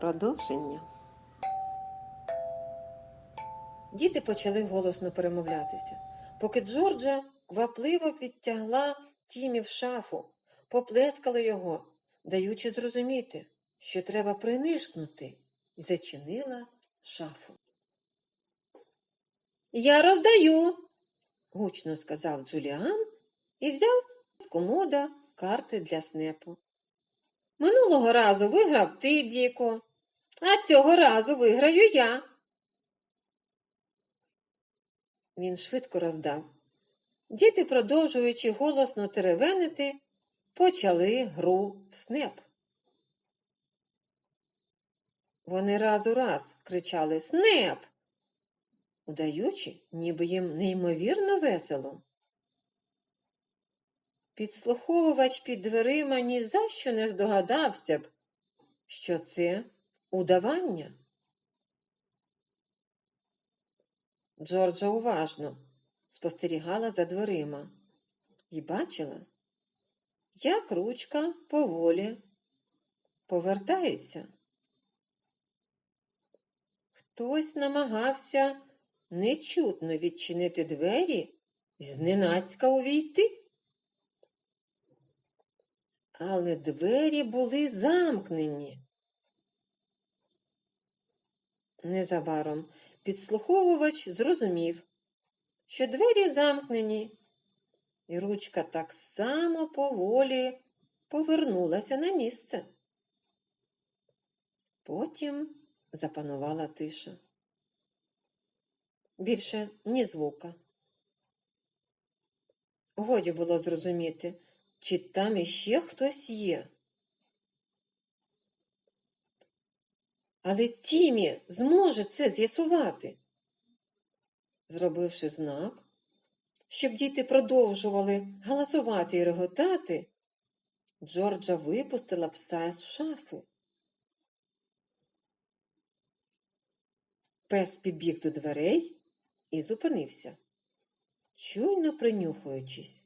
Продовження. Діти почали голосно перемовлятися, поки Джорджа квапливо відтягла Тімі в шафу, поплескала його, даючи зрозуміти, що треба принишкнути, і зачинила шафу. Я роздаю, гучно сказав Джуліан і взяв з комода карти для снепу. Минулого разу виграв ти, Діко, а цього разу виграю я. Він швидко роздав. Діти, продовжуючи голосно теревенити, почали гру в снеп. Вони раз у раз кричали Снеп, удаючи, ніби їм неймовірно весело. Підслуховувач під дверима ні за що не здогадався б, що це удавання. Джорджа уважно спостерігала за дверима і бачила, як ручка поволі повертається. Хтось намагався нечутно відчинити двері і зненацька увійти. Але двері були замкнені. Незабаром підслуховувач зрозумів, що двері замкнені, і ручка так само поволі повернулася на місце. Потім запанувала тиша. Більше ні звука. Годі було зрозуміти, чи там іще хтось є. Але Тімі зможе це з'ясувати. Зробивши знак, щоб діти продовжували галасувати і реготати, Джорджа випустила пса з шафи. Пес підбіг до дверей і зупинився, чуйно принюхуючись.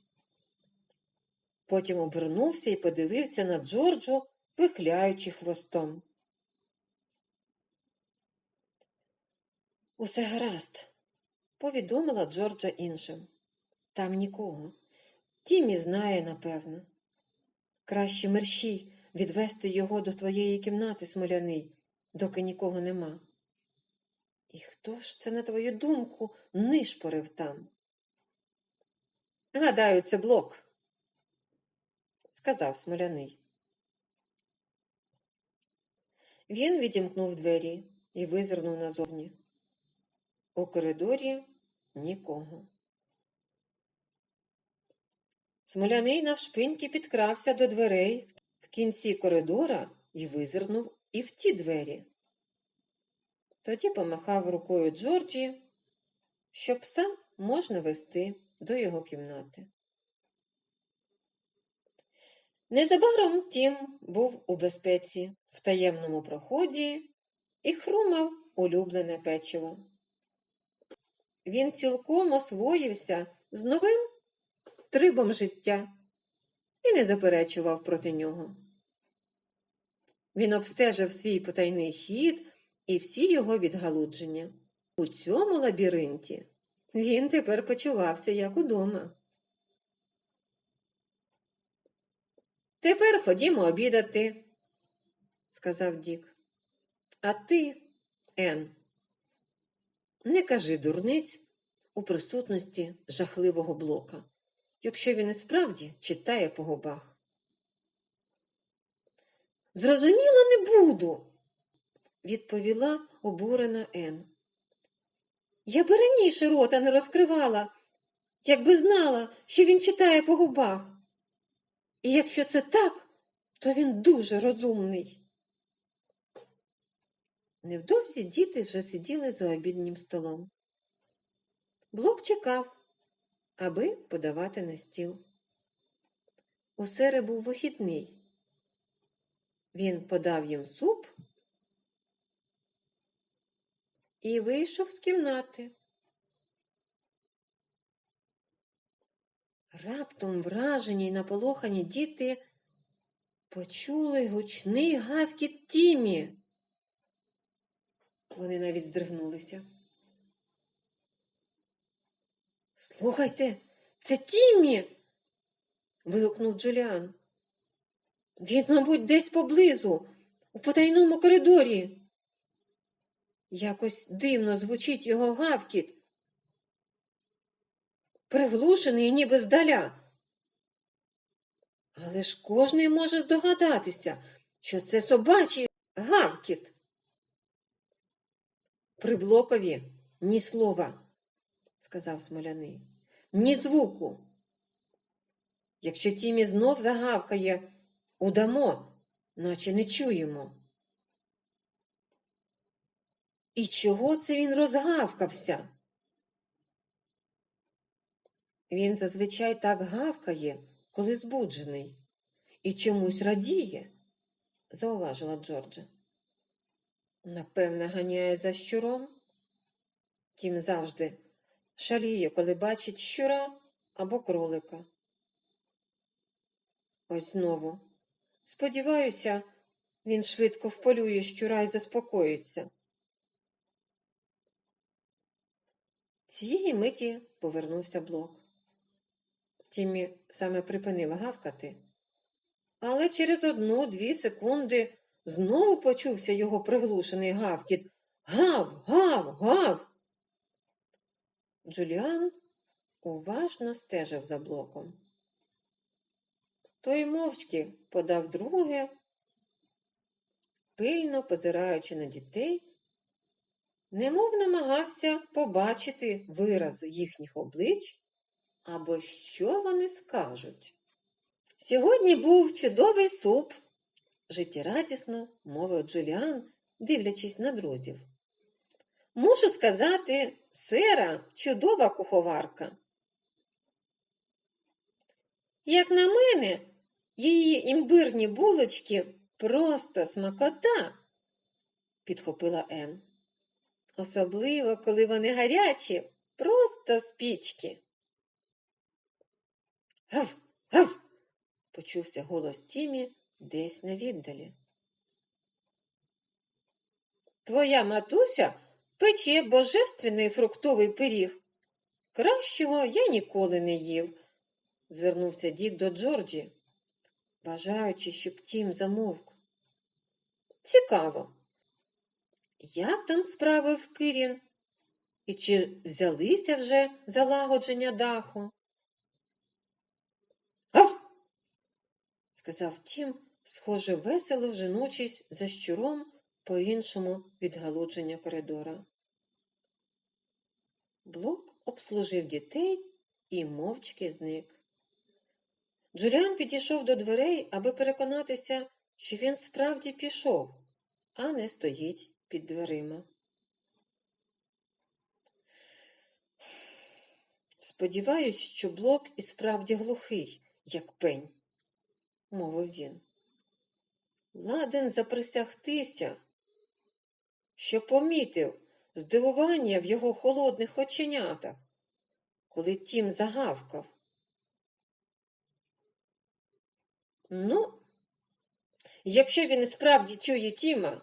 Потім обернувся і подивився на Джорджу, вихляючи хвостом. Усе гаразд, повідомила Джорджа іншим. Там нікого. Тімі знає, напевно. Краще мерщій відвести його до твоєї кімнати, смоляний, доки нікого нема. І хто ж це, на твою думку, нишпорив там? Гадаю, це блок, сказав смоляний. Він відімкнув двері і визирнув назовні. У коридорі нікого. Смоляний навшпиньки підкрався до дверей в кінці коридора і визирнув і в ті двері. Тоді помахав рукою Джорджі, що пса можна вести до його кімнати. Незабаром Тім був у безпеці в таємному проході і хрумав улюблене печиво. Він цілком освоївся з новим трибом життя і не заперечував проти нього. Він обстежив свій потайний хід і всі його відгалудження. У цьому лабіринті він тепер почувався як удома. Тепер ходімо обідати, сказав Дік. А ти, Ен, не кажи дурниць у присутності жахливого блока, якщо він і справді читає по губах. Зрозуміло, не буду, відповіла обурена Ен. Я би раніше рота не розкривала, якби знала, що він читає по губах. І якщо це так, то він дуже розумний. Невдовзі діти вже сиділи за обіднім столом. Блок чекав, аби подавати на стіл. У сери був вихідний. Він подав їм суп і вийшов з кімнати. Раптом вражені й наполохані діти почули гучний гавкіт Тімі. Вони навіть здригнулися. Слухайте, це Тіммі. вигукнув Джуліан. Він, мабуть, десь поблизу, у потайному коридорі. Якось дивно звучить його гавкіт. Приглушений, ніби здаля. Але ж кожний може здогадатися, що це собачий гавкіт. При Блокові ні слова, сказав смоляний, ні звуку. Якщо Тімі знов загавкає, удамо, наче не чуємо. І чого це він розгавкався? Він зазвичай так гавкає, коли збуджений, і чомусь радіє, зауважила Джорджа. Напевне, ганяє за щуром. Тім завжди шаліє, коли бачить щура або кролика. Ось знову. Сподіваюся, він швидко вполює щура і заспокоїться. Цієї миті повернувся блок. Тіммі саме припинив гавкати, але через одну-дві секунди знову почувся його приглушений гавкіт. Гав, гав, гав. Джуліан уважно стежив за блоком. Той мовчки подав друге, пильно позираючи на дітей, немов намагався побачити вираз їхніх облич або що вони скажуть. Сьогодні був чудовий суп, життєрадісно мовив Джуліан, дивлячись на друзів. Мушу сказати, сера чудова куховарка. Як на мене, її імбирні булочки просто смакота, підхопила Ен. Особливо, коли вони гарячі, просто з пічки. Гав, гав. почувся голос Тімі десь на віддалі. Твоя матуся пече божественний фруктовий пиріг. Кращого я ніколи не їв, звернувся Дік до Джорджі, бажаючи, щоб Тім замовк. Цікаво, як там справи в Кирін? І чи взялися вже залагодження даху? Гав! сказав Тім, схоже, весело женучись за щуром по іншому відгалудження коридора. Блок обслужив дітей і мовчки зник. Джуліан підійшов до дверей, аби переконатися, що він справді пішов, а не стоїть під дверима. Сподіваюсь, що блок і справді глухий, як пень, мовив він. Ладен заприсягтися, що помітив здивування в його холодних оченятах, коли тім загавкав. Ну, якщо він справді чує Тіма,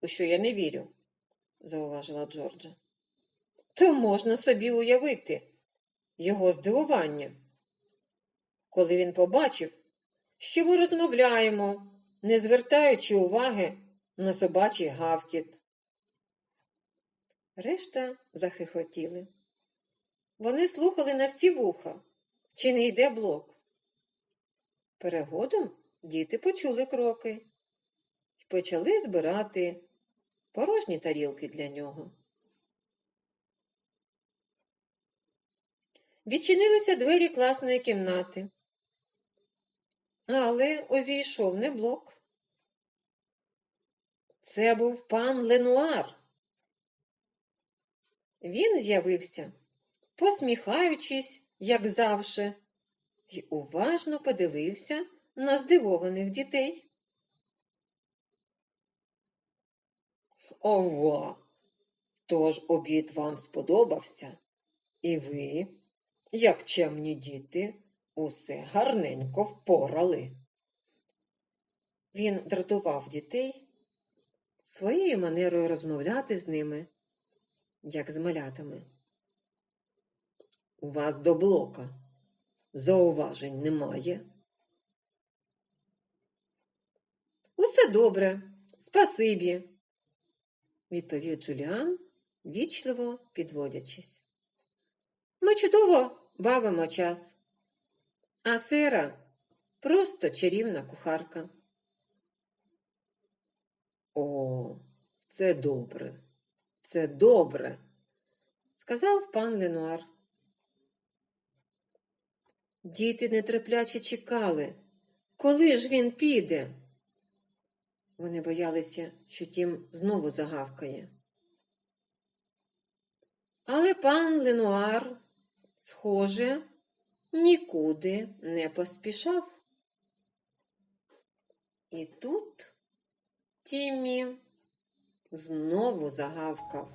у що я не вірю, зауважила Джорджа, то можна собі уявити його здивування, коли він побачив, що ми розмовляємо, не звертаючи уваги на собачий гавкіт. Решта захихотіли. Вони слухали на всі вуха, чи не йде блок. Перегодом діти почули кроки і почали збирати порожні тарілки для нього. Відчинилися двері класної кімнати, але увійшов не блок. Це був пан Ленуар. Він з'явився, посміхаючись, як завше, і уважно подивився на здивованих дітей. Ова, тож обід вам сподобався, і ви, як чемні діти, усе гарненько впорали. Він дратував дітей своєю манерою розмовляти з ними, як з малятами. У вас до блока зауважень немає. Усе добре, спасибі, відповів Джуліан, вічливо підводячись. Ми чудово бавимо час. А сера просто чарівна кухарка. О, це добре, це добре, сказав пан Ленуар. Діти нетерпляче чекали, коли ж він піде. Вони боялися, що тім знову загавкає. Але пан Ленуар, схоже, нікуди не поспішав. І тут Тіммі знову загавкав.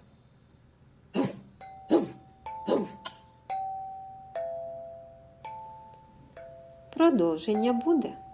Продовження буде.